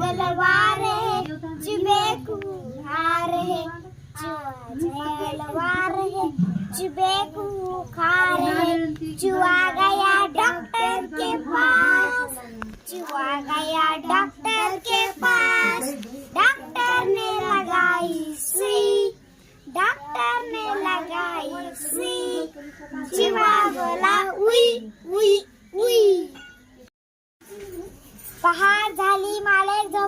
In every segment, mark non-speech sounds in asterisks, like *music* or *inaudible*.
मंगलवार है, जुबे को हार है जुआ है, जुबे को है जुआ गया डॉक्टर के पास जुआ गया डॉक्टर के पास। डॉक्टर ने लगाई सुई डॉक्टर ने लगाई सुई जुआ बोला, उई उई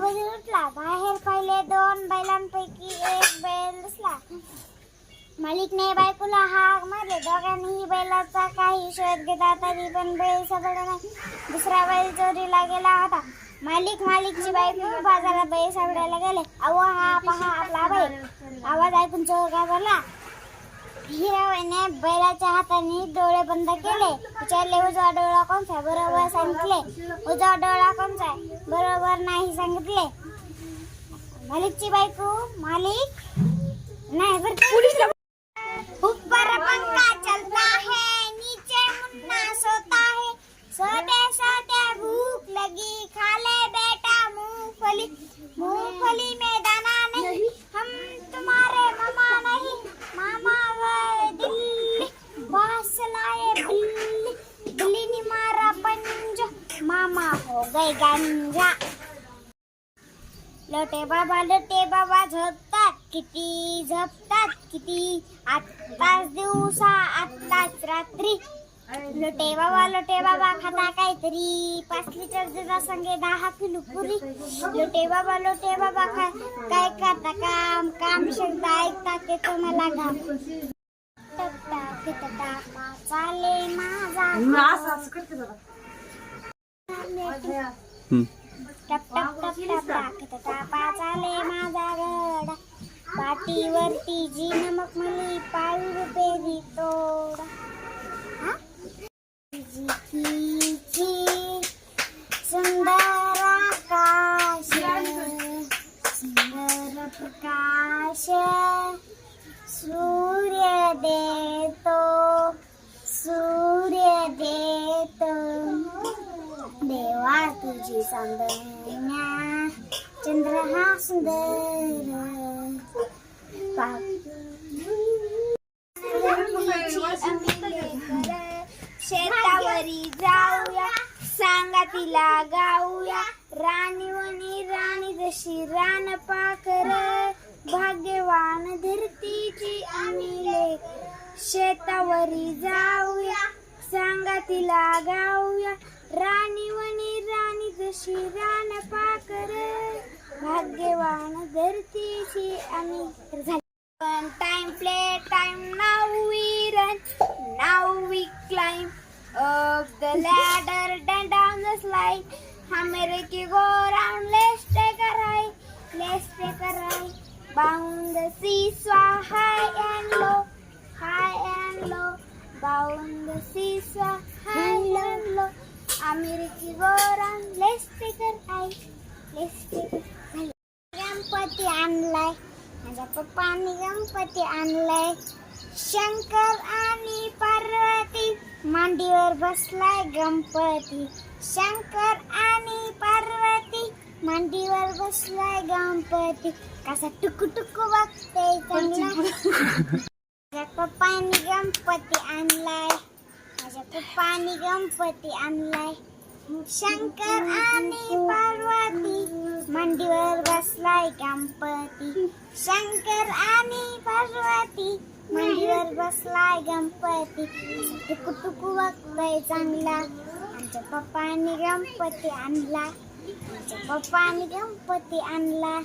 मालक उठला बाहेर पहिले दोन बैलांपैकी एक बैल दिसला. मालिकने बायकोला हाक मारले. दोघांनीही बैलाचा काही शोध घेता तरी पण बैल सापडला नाही. दुसरा बैल चोरीला गेला होता. मालिक मालिकची बायको बाजारात बैल सापडायला गेले. अहो हा पहा आपला बैल. आवाज ऐकून चोर घाबरला हिराबाईने बैलाच्या हाताने डोळे बंद केले. विचारले उजवा डोळा कोणचा बरोबर सांगितले. उजवा डोळा कोणचा बरोबर नाही सांगितले. मालिकची बायको मालिक हो गए गंजा लोटे बाबा लोटे बाबा झोपतात. किती झोपतात किती? आत्ताच दिवसा आत्ताच रात्री. लोटे बाबा लोटे बाबा खाता काहीतरी. पाच लिटर दुधा संगे दहा किलो पुरी. लोटे बाबा लोटे बाबा खा काय खाता? काम काम शब्द ऐकता ते तुम्हाला घाम. टकटा फिटटा चाले माझा टप टप टप टप टाकत माझा गडा. पाठीवरती जी नमक मली पायू रुपये तोडा. सुंदर आकाश. सुंदर प्रकाश. सूर्य देतो. सूर्य देतो. देवा तुझी सौंदर्या चंद्र हा सुंदर शेतावरी जाऊया सांगा तिला गाऊया. राणी वनी राणी जशी रान पाखर भाग्यवान धरतीची आम्ही लेक. शेतावरी जाऊया सांगा तिला गाऊया. राणी वणी राणी जशी राण पाकर. भाग्यवान धरतीशी आणि time play time now we run now we climb up the ladder then down the slide merry की गो राउंड लेस्ट कराय लेस्ट कराय bound the seesaw high and low high and low bound the seesaw Ride let's take a ride Ganpati आणलाय माझ्या पप्पांनी गणपती आणलाय. शंकर आणि पार्वती मांडीवर बसलाय गणपती. शंकर आणि पार्वती मांडीवर बसलाय गणपती. कसा टुकू टुकू बघते चांगला *laughs* पप्पांनी गणपती आणलाय. माझ्या गणपती आणलाय शंकर आणि पार्वती मांडीवर बसलाय गणपती शंकर आणि पार्वती मांडीवर बसलाय गणपती टुकू टुकू बघतोय चांगला आमच्या पप्पांनी गणपती आणला आमच्या पप्पांनी गणपती आणला